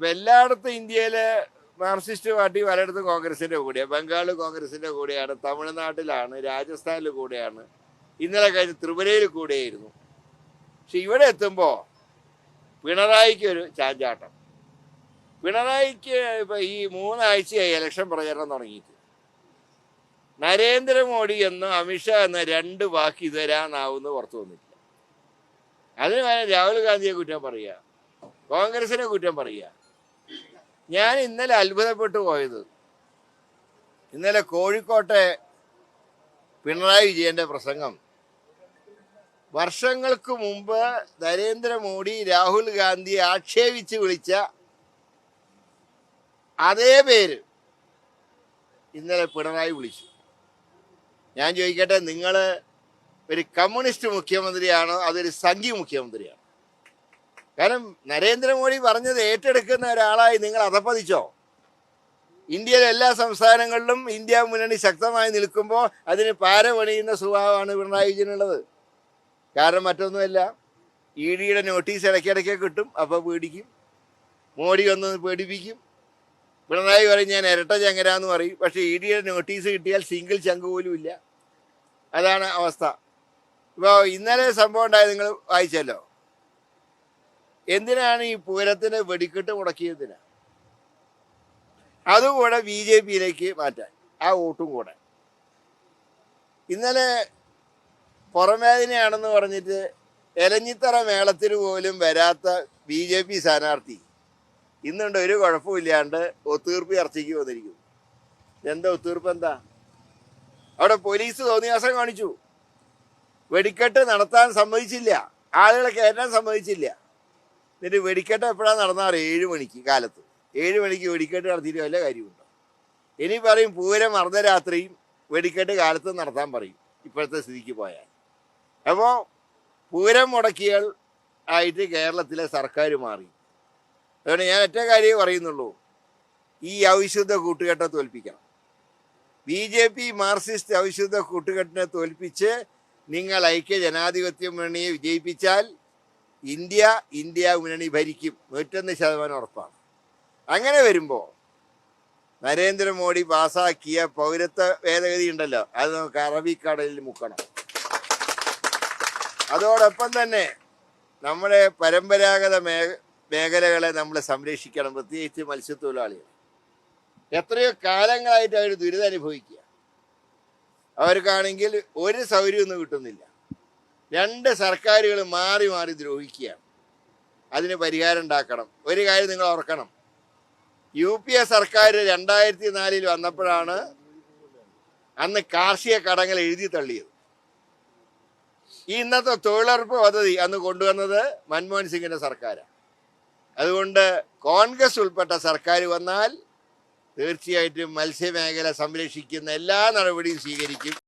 എല്ലായിടത്തും ഇന്ത്യയിലെ Marxist party പലയിടത്തും കോൺഗ്രസിന്റെ കൂടെയാണ് ബംഗാൾ കോൺഗ്രസിന്റെ കൂടെയാണ് തമിഴ്നാട്ടിലാണ് രാജസ്ഥാനിൽ കൂടെയാണ് ഇന്നലെ കഴിഞ്ഞ് ത്രിപുരയിൽ കൂടെയായിരുന്നു. പക്ഷെ ഇവിടെ എത്തുമ്പോൾ പിണറായിക്ക് ഒരു ചാഞ്ചാട്ടം. പിണറായിക്ക് ഇപ്പൊ ഈ മൂന്നാഴ്ചയായി ഇലക്ഷൻ പ്രചരണം തുടങ്ങിയിട്ട്. നരേന്ദ്രമോദി എന്നും അമിത്ഷാ എന്ന രണ്ട് വാക്ക് ഇതുവരാനാവുന്ന പുറത്തു വന്നിട്ടില്ല. അതിന് വേണം രാഹുൽ ഗാന്ധിയെ കുറ്റം പറയുക കോൺഗ്രസിനെ കുറ്റം പറയുക ഞാൻ ഇന്നലെ അത്ഭുതപ്പെട്ടു പോയത്. ഇന്നലെ കോഴിക്കോട്ടെ പിണറായി വിജയന്റെ പ്രസംഗം. വർഷങ്ങൾക്ക് മുമ്പ് നരേന്ദ്രമോദി രാഹുൽ ഗാന്ധി ആക്ഷേപിച്ച് വിളിച്ച അതേ പേര് ഇന്നലെ പിണറായി വിളിച്ചു. ഞാൻ ചോദിക്കട്ടെ നിങ്ങൾ ഒരു കമ്മ്യൂണിസ്റ്റ് മുഖ്യമന്ത്രിയാണോ അതൊരു സംഘി മുഖ്യമന്ത്രിയാണോ. കാരണം നരേന്ദ്രമോദി പറഞ്ഞത് ഏറ്റെടുക്കുന്ന ഒരാളായി നിങ്ങൾ അധപ്പതിച്ചോ ഇന്ത്യയിലെ എല്ലാ സംസ്ഥാനങ്ങളിലും ഇന്ത്യ മുന്നണി ശക്തമായി നിൽക്കുമ്പോൾ അതിന് പാരപണിയുന്ന സ്വഭാവമാണ് പിണറായി വിജയനുള്ളത് കാരണം മറ്റൊന്നുമല്ല ഇ ഡിയുടെ നോട്ടീസ് ഇടയ്ക്കിടയ്ക്ക് കിട്ടും അപ്പോൾ പേടിക്കും. മോഡി ഒന്ന് പേടിപ്പിക്കും. പിണറായി പറയും ഞാൻ ഇരട്ട ചങ്ങരാന്ന് പറയും. പക്ഷേ ഇ ഡിയുടെ നോട്ടീസ് കിട്ടിയാൽ സിംഗിൾ ചങ്ക് പോലും ഇല്ല. അതാണ് അവസ്ഥ. ഇപ്പോൾ ഇന്നലെ സംഭവം ഉണ്ടായത് നിങ്ങൾ വായിച്ചല്ലോ? എന്തിനാണ് ഈ പൂരത്തിന് വെടിക്കെട്ട് മുടക്കിയതിന്? അതുകൂടെ ബി ജെ പിയിലേക്ക് മാറ്റാൻ ആ വോട്ടും കൂടെ. ഇന്നലെ പുറമേതിനെയാണെന്ന് പറഞ്ഞിട്ട് എലഞ്ഞിത്തറ മേളത്തിന് പോലും വരാത്ത ബി ജെ പി സ്ഥാനാർത്ഥി ഇന്നുണ്ട് ഒരു കുഴപ്പമില്ലാണ്ട് ഒത്തീർപ്പ് ചർച്ചയ്ക്ക് വന്നിരിക്കുന്നു. എന്താ ഒത്തീർപ്പ് എന്താ? അവിടെ പോലീസ് തോന്നിയാസം കാണിച്ചു. വെടിക്കെട്ട് നടത്താൻ സമ്മതിച്ചില്ല. ആളുകളെ കയറ്റാൻ സമ്മതിച്ചില്ല. എന്നിട്ട് വെടിക്കെട്ട് എപ്പോഴാണ് നടന്നാറ് ഏഴ് മണിക്ക് കാലത്ത്. ഏഴ് മണിക്ക് വെടിക്കെട്ട് നടത്തിയിട്ട് വല്ല കാര്യമുണ്ടോ? ഇനി പറയും പൂരം അർദ്ധരാത്രിയും വെടിക്കെട്ട് കാലത്ത് നടത്താൻ പറയും ഇപ്പോഴത്തെ സ്ഥിതിക്ക് പോയാൽ. അപ്പോൾ പൂരം മുടക്കിയാൽ ആയിട്ട് കേരളത്തിലെ സർക്കാർ മാറി. അതുകൊണ്ട് ഞാൻ ഒറ്റ കാര്യമേ പറയുന്നുള്ളൂ. ഈ അവിശുദ്ധ കൂട്ടുകെട്ടെ തോൽപ്പിക്കണം. ബി ജെ പി മാർക്സിസ്റ്റ് അവിശുദ്ധ കൂട്ടുകെട്ടിനെ തോൽപ്പിച്ച് നിങ്ങൾ ഐക്യ ജനാധിപത്യ മുന്നണിയെ വിജയിപ്പിച്ചാൽ ഇന്ത്യ ഇന്ത്യ മുന്നണി ഭരിക്കും. നൂറ്റൊന്ന് ശതമാനം ഉറപ്പാണ്. അങ്ങനെ വരുമ്പോൾ നരേന്ദ്രമോദി പാസാക്കിയ പൗരത്വ ഭേദഗതി ഉണ്ടല്ലോ അത് നമുക്ക് അറബിക്കടലിൽ മുക്കണം. അതോടൊപ്പം തന്നെ നമ്മുടെ പരമ്പരാഗത മേ മേഖലകളെ നമ്മൾ സംരക്ഷിക്കണം പ്രത്യേകിച്ച് മത്സ്യത്തൊഴിലാളികൾ എത്രയോ കാലങ്ങളായിട്ട് അവർ ദുരിതം അനുഭവിക്കുക അവർക്കാണെങ്കിൽ ഒരു സൗകര്യമൊന്നും കിട്ടുന്നില്ല. രണ്ട് സർക്കാരുകൾ മാറി മാറി ദ്രോഹിക്കുകയാണ്. അതിന് പരിഹാരം ഉണ്ടാക്കണം. ഒരു കാര്യം നിങ്ങൾ ഓർക്കണം. യു പി എ സർക്കാർ രണ്ടായിരത്തി നാലിൽ വന്നപ്പോഴാണ് അന്ന് കാർഷിക കടങ്ങൾ എഴുതി തള്ളിയത്. ഈ ഇന്നത്തെ തൊഴിലുറപ്പ് പദ്ധതി അന്ന് കൊണ്ടുവന്നത് മൻമോഹൻ സിംഗിന്റെ സർക്കാരാണ്. അതുകൊണ്ട് കോൺഗ്രസ് ഉൾപ്പെട്ട സർക്കാർ വന്നാൽ തീർച്ചയായിട്ടും മത്സ്യമേഖല സംരക്ഷിക്കുന്ന എല്ലാ നടപടിയും സ്വീകരിക്കും.